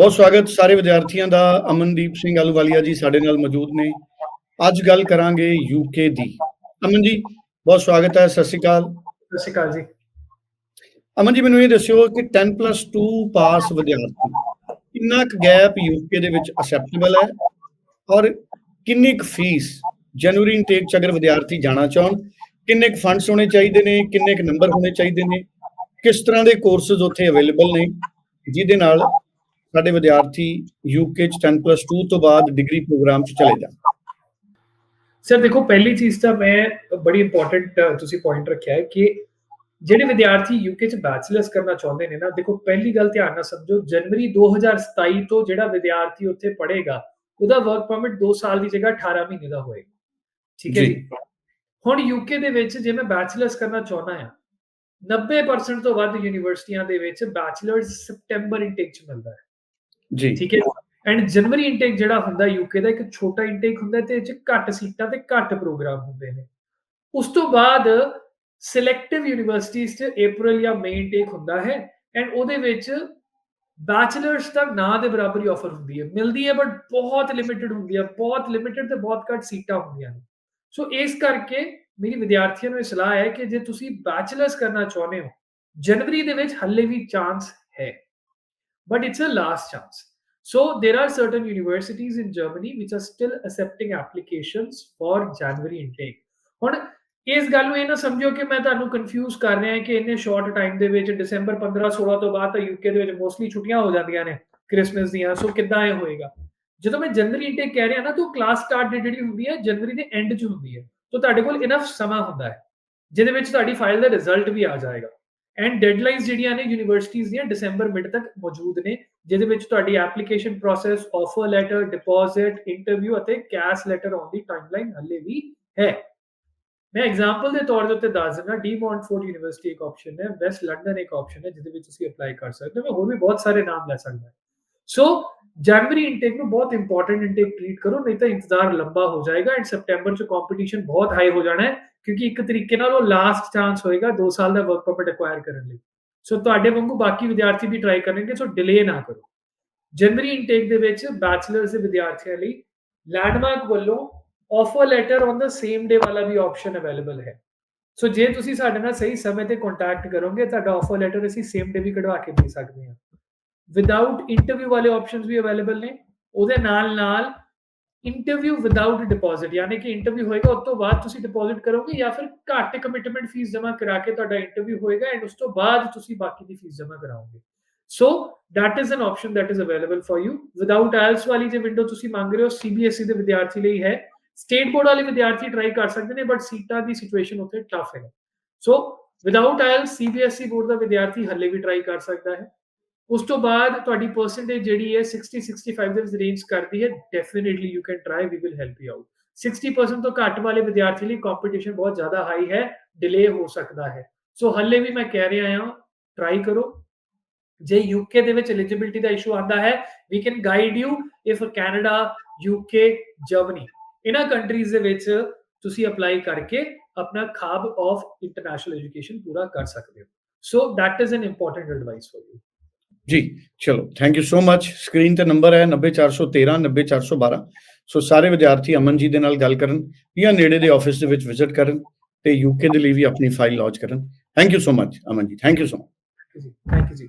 ਬਹੁਤ ਸਵਾਗਤ ਸਾਰੇ ਵਿਦਿਆਰਥੀਆਂ ਦਾ ਅਮਨਦੀਪ ਸਿੰਘ ਆਲੂਵਾਲੀਆ ਜੀ ਸਾਡੇ ਨਾਲ ਮੌਜੂਦ ਨੇ। ਅੱਜ ਗੱਲ ਕਰਾਂਗੇ ਯੂਕੇ ਦੀ। ਅਮਨ ਜੀ ਬਹੁਤ ਸਵਾਗਤ ਹੈ ਸਤਿ ਸ਼੍ਰੀ ਅਕਾਲ। ਸਤਿ ਸ਼੍ਰੀ ਅਕਾਲ ਜੀ। ਅਮਨ ਜੀ ਮੈਨੂੰ ਇਹ ਦੱਸਿਓ ਕਿ 10+2 ਪਾਸ ਵਿਦਿਆਰਥੀ ਕਿੰਨਾ ਕੁ ਗੈਪ ਯੂਕੇ ਦੇ ਵਿੱਚ ਅਸੈਪਟੇਬਲ ਹੈ? ਔਰ ਕਿੰਨੀ ਕੁ ਫੀਸ ਜਨਵਰੀ ਇਨਟੇਕ ਚ ਅਗਰ ਵਿਦਿਆਰਥੀ ਜਾਣਾ ਚਾਹਣ ਕਿੰਨੇ ਕੁ ਫੰਡਸ ਹੋਣੇ ਚਾਹੀਦੇ ਨੇ ਕਿੰਨੇ ਕੁ ਨੰਬਰ ਹੋਣੇ ਚਾਹੀਦੇ ਨੇ ਕਿਸ ਤਰ੍ਹਾਂ ਦੇ ਕੋਰਸਸ ਉੱਥੇ ਅਵੇਲੇਬਲ ਨੇ ਜਿਹਦੇ ਨਾਲ ਸਾਡੇ ਵਿਦਿਆਰਥੀ ਯੂਕੇ ਚ 10+2 ਤੋਂ ਬਾਅਦ ਡਿਗਰੀ ਪ੍ਰੋਗਰਾਮ ਚ ਚਲੇ ਜਾਣ। ਸਰ ਦੇਖੋ ਪਹਿਲੀ ਚੀਜ਼ ਤਾਂ ਮੈਂ ਬੜੀ ਇੰਪੋਰਟੈਂਟ ਤੁਸੀਂ ਪੁਆਇੰਟ ਰੱਖਿਆ ਹੈ ਕਿ ਜਿਹੜੇ ਵਿਦਿਆਰਥੀ ਯੂਕੇ ਚ ਬੈਚਲਰਸ ਕਰਨਾ ਚਾਹੁੰਦੇ ਨੇ ਨਾ ਦੇਖੋ ਪਹਿਲੀ ਗੱਲ ਧਿਆਨ ਨਾਲ ਸਮਝੋ ਜਨਵਰੀ 2027 ਤੋਂ ਜਿਹੜਾ ਵਿਦਿਆਰਥੀ ਉੱਥੇ ਪੜ੍ਹੇਗਾ ਉਹਦਾ ਵਰਕ ਪਰਮਿਟ 2 ਸਾਲ ਦੀ ਜਗ੍ਹਾ 18 ਮਹੀਨੇ ਦਾ ਹੋਏਗਾ। ਠੀਕ ਹੈ ਜੀ। ਹੁਣ ਯੂਕੇ ਦੇ ਵਿੱਚ ਜੇ ਮੈਂ ਬੈਚਲਰਸ ਕਰਨਾ ਚਾਹੁੰਦਾ ਹਾਂ 90% ਤੋਂ ਵੱਧ ਯੂਨੀਵਰਸਿਟੀਆਂ ਦੇ ਵਿੱਚ ਬੈਚਲਰਸ ਸਪਟੈਂਬਰ ਇਨਟੇਕ ਚ ਮਿਲਦਾ ਹੈ। ਜੀ। ਠੀਕ ਹੈ। ਐਂਡ ਜਨਵਰੀ ਇਨਟੇਕ ਜਿਹੜਾ ਹੁੰਦਾ ਯੂਕੇ ਦਾ ਇੱਕ ਛੋਟਾ ਇਨਟੇਕ ਹੁੰਦਾ ਤੇ ਇਹ ਚ ਘੱਟ ਸੀਟਾਂ ਤੇ ਘੱਟ ਪ੍ਰੋਗਰਾਮ ਹੁੰਦੇ ਨੇ। ਉਸ ਤੋਂ ਬਾਅਦ ਸਿਲੈਕਟਿਵ ਯੂਨੀਵਰਸਿਟੀਜ਼ ਚ April ਜਾਂ May ਇਨਟੇਕ ਹੁੰਦਾ ਹੈ ਐਂਡ ਉਹਦੇ ਵਿੱਚ ਬੈਚਲਰਸ ਦਾ ਨਾਂ ਦੇ ਬਰਾਬਰ ਹੀ ਆਫਰ ਹੁੰਦੀ ਹੈ। ਮਿਲਦੀ ਹੈ ਬਟ ਬਹੁਤ ਲਿਮਿਟਿਡ ਹੁੰਦੀ ਹੈ। ਬਹੁਤ ਲਿਮਿਟਿਡ ਤੇ ਬਹੁਤ ਘੱਟ ਸੀਟਾਂ ਹੁੰਦੀਆਂ ਨੇ। ਸੋ ਇਸ ਕਰਕੇ ਮੇਰੀ ਵਿਦਿਆਰਥੀਆਂ ਨੂੰ ਇਹ ਸਲਾਹ ਹੈ ਕਿ ਜੇ ਤੁਸੀਂ ਬੈਚਲਰਸ ਕਰਨਾ ਚਾਹੁੰਦੇ ਹੋ ਜਨਵਰੀ ਦੇ ਵਿੱਚ ਹੱਲੇ ਵੀ ਚਾਂਸ ਹੈ। But it's a last chance. So, there are certain universities in Germany which are still accepting applications for January intake. ਹੁਣ ਇਸ ਗੱਲ ਨੂੰ ਇਹ ਨਾ ਸਮਝੋ ਕਿ ਮੈਂ ਤੁਹਾਨੂੰ ਕਨਫਿਊਜ਼ ਕਰ ਰਿਹਾ ਕਿ ਇੰਨੇ ਸ਼ਾਰਟ ਟਾਈਮ ਦੇ ਵਿੱਚ ਡਿਸੰਬਰ 15 16 ਤੋਂ ਬਾਅਦ ਤਾਂ ਯੂਕੇ ਦੇ ਵਿੱਚ ਮੋਸਟਲੀ ਛੁੱਟੀਆਂ ਹੋ ਜਾਂਦੀਆਂ ਨੇ ਕ੍ਰਿਸਮਸ ਦੀਆਂ ਸੋ ਕਿੱਦਾਂ ਇਹ ਹੋਏਗਾ ਜਦੋਂ ਮੈਂ ਜਨਵਰੀ ਇਨਟੇਕ ਕਹਿ ਰਿਹਾ ਨਾ, ਤਾਂ ਕਲਾਸ ਸਟਾਰਟ ਡੇਟ ਜਿਹੜੀ ਹੁੰਦੀ ਹੈ ਜਨਵਰੀ ਦੇ ਐਂਡ 'ਚ ਹੁੰਦੀ ਹੈ ਤਾਂ ਤੁਹਾਡੇ ਕੋਲ ਇਨਫ ਸਮਾਂ ਹੁੰਦਾ ਹੈ, ਜਿਹਦੇ ਵਿੱਚ ਤੁਹਾਡੀ ਫਾਈਲ ਦਾ ਰਿਜ਼ਲਟ ਵੀ ਆ ਜਾਏਗਾ ਐਂਡ ਡੈਡਲਾਈਨਸ ਜਿਹੜੀਆਂ ਨੇ ਯੂਨੀਵਰਸਿਟੀਆਂ ਦੀਆਂ ਦਸੰਬਰ ਮਿਡ ਤੱਕ ਮੌਜੂਦ ਨੇ, ਜਿਹਦੇ ਵਿੱਚ ਤੁਹਾਡੀ application process offer letter deposit interview ਅਤੇ ਕੈਸ਼ ਲੈਟਰ ਆਉਣ ਦੀ ਟਾਈਮਲਾਈਨ ਹੱਲੇ ਵੀ ਹੈ। ਮੈਂ ਐਗਜ਼ਾਮਪਲ ਦੇ ਤੌਰ ਦੇ ਉੱਤੇ ਦੱਸ ਦਿੰਦਾ ਡੀ ਮੌਂਟਫੋਰਡ ਯੂਨੀਵਰਸਿਟੀ ਇੱਕ ਆਪਸ਼ਨ ਹੈ ਵੈਸਟ ਲੰਡਨ ਇੱਕ ਆਪਸ਼ਨ ਹੈ, ਜਿਹਦੇ ਵਿੱਚ ਤੁਸੀਂ ਅਪਲਾਈ ਕਰ ਸਕਦੇ ਹੋ, ਮੈਂ ਹੋਰ ਵੀ ਬਹੁਤ ਸਾਰੇ ਨਾਮ ਲੈ ਸਕਦਾ। ਸੋ ਜਨਵਰੀ ਇਨਟੇਕ ਨੂੰ ਬਹੁਤ ਇੰਪੋਰਟੈਂਟ ਇਨਟੇਕ ਟ੍ਰੀਟ ਕਰੋ, ਨਹੀਂ ਤਾਂ ਇੰਤਜ਼ਾਰ ਲੰਬਾ ਹੋ ਜਾਏਗਾ ਐਂਡ ਸਪਟੈਂਬਰ ਚ ਕੰਪੀਟੀਸ਼ਨ ਬਹੁਤ ਹਾਈ ਹੋ ਜਾਣਾ ਹੈ ਕਿਉਂਕਿ ਇੱਕ ਤਰੀਕੇ ਨਾਲ ਉਹ ਲਾਸਟ ਚਾਂਸ ਹੋਏਗਾ 2 ਸਾਲ ਦਾ ਵਰਕ ਪਰਮਿਟ ਐਕਵਾਇਰ ਕਰਨ ਲਈ। ਸੋ ਤੁਹਾਡੇ ਵਾਂਗੂ ਬਾਕੀ ਵਿਦਿਆਰਥੀ ਵੀ ਟਰਾਈ ਕਰਨਗੇ ਸੋ ਡਿਲੇ ਨਾ ਕਰੋ। ਜਨਵਰੀ ਇਨਟੇਕ ਦੇ ਵਿੱਚ ਬੈਚਲਰਸ ਦੇ ਵਿਦਿਆਰਥੀਆਂ ਲਈ ਲੈਂਡਮਾਰਕ ਵੱਲੋਂ ਆਫਰ ਲੈਟਰ ਔਨ ਦਾ ਸੇਮ ਡੇ ਵਾਲਾ ਵੀ ਆਪਸ਼ਨ ਅਵੇਲੇਬਲ ਹੈ। ਸੋ ਜੇ ਤੁਸੀਂ ਸਾਡੇ ਨਾਲ ਸਹੀ ਸਮੇਂ ਤੇ ਕੰਟੈਕਟ ਕਰੋਗੇ, ਤੁਹਾਡਾ ਆਫਰ ਲੈਟਰ ਅਸੀਂ ਸੇਮ ਡੇ ਵੀ ਕਢਵਾ ਕੇ ਦੇ ਸਕਦੇ ਹਾਂ। ਵਿਦਆਊਟ ਇੰਟਰਵਿਊ ਵਾਲੇ ਆਪਸ਼ਨਸ ਵੀ ਅਵੇਲੇਬਲ ਨੇ ਉਹਦੇ ਨਾਲ ਨਾਲ ਇੰਟਰਵਿਊ ਵਿਦਆਊਟ ਡਿਪੋਜ਼ਿਟ ਯਾਨੀ ਕਿ ਇੰਟਰਵਿਊ ਹੋਏਗਾ ਉਸ ਤੋਂ ਬਾਅਦ ਤੁਸੀਂ ਡਿਪੋਜ਼ਿਟ ਕਰੋਗੇ ਜਾਂ ਫਿਰ ਘੱਟ ਕਮਿਟਮੈਂਟ ਫੀਸ ਜਮ੍ਹਾਂ ਕਰਾ ਕੇ ਤੁਹਾਡਾ ਇੰਟਰਵਿਊ ਹੋਏਗਾ ਐਂਡ ਉਸ ਤੋਂ ਬਾਅਦ ਤੁਸੀਂ ਬਾਕੀ ਦੀ ਫੀਸ ਜਮ੍ਹਾਂ ਕਰਾਓਗੇ ਸੋ that is an option that is available for you. Without IELTS ਵਾਲੀ ਜੇ ਵਿੰਡੋ ਤੁਸੀਂ ਮੰਗ ਰਹੇ ਹੋ CBSE ਦੇ ਵਿਦਿਆਰਥੀ ਲਈ ਹੈ ਸਟੇਟ ਬੋਰਡ ਵਾਲੇ ਵਿਦਿਆਰਥੀ ਟਰਾਈ ਕਰ ਸਕਦੇ ਨੇ ਬਟ ਸੀਟਾਂ ਦੀ ਸਿਚੁਏਸ਼ਨ ਉੱਥੇ ਟਫ ਹੈ ਸੋ ਵਿਦਆਊਟ IELTS CBSE ਬੋਰਡ ਦਾ ਵਿਦਿਆਰਥੀ ਹੱਲੇ ਵੀ ਟਰਾਈ ਕਰ ਸਕਦਾ ਹੈ ਉਸ ਤੋਂ ਬਾਅਦ ਤੁਹਾਡੀ ਪਰਸੈਂਟੇਜ ਜਿਹੜੀ ਹੈ 60 65 ਦੇ ਵਿੱਚ ਰੇਂਜ ਕਰਦੀ ਹੈ definitely you can try we will help you out 60% ਤੋਂ ਘੱਟ ਵਾਲੇ ਵਿਦਿਆਰਥੀ ਲਈ ਕੰਪੀਟੀਸ਼ਨ ਬਹੁਤ ਜ਼ਿਆਦਾ ਹਾਈ ਹੈ ਡਿਲੇ ਹੋ ਸਕਦਾ ਹੈ। ਸੋ ਹੱਲੇ ਵੀ ਮੈਂ ਕਹਿ ਰਿਹਾ ਹਾਂ ਟਰਾਈ ਕਰੋ। ਜੇ ਯੂਕੇ ਦੇ ਵਿੱਚ ਐਲੀਜੀਬਿਲਟੀ ਦਾ ਇਸ਼ੂ ਆਂਦਾ ਹੈ we can guide you if Canada UK Germany ਇਹਨਾਂ ਕੰਟਰੀਜ਼ ਦੇ ਵਿੱਚ ਤੁਸੀਂ ਅਪਲਾਈ ਕਰਕੇ ਆਪਣਾ ਖਾਬ ਆਫ ਇੰਟਰਨੈਸ਼ਨਲ ਐਜੂਕੇਸ਼ਨ ਪੂਰਾ ਕਰ ਸਕਦੇ ਹੋ। So that is an important advice for you ਜੀ, ਚਲੋ thank you so much screen ਤੇ ਨੰਬਰ ਹੈ 90413 90412 ਸੋ ਸਾਰੇ ਵਿਦਿਆਰਥੀ ਅਮਨ ਜੀ ਦੇ ਨਾਲ ਗੱਲ ਕਰਨ ਜਾਂ ਨੇੜੇ ਦੇ ਆਫਿਸ ਦੇ ਵਿੱਚ ਵਿਜ਼ਿਟ ਕਰਨ ਤੇ ਯੂਕੇ ਦੇ ਲਈ ਵੀ ਆਪਣੀ ਫਾਈਲ ਲੌਂਚ ਕਰਨ। Thank you so much Aman ji thank you so much thank you ਜੀ।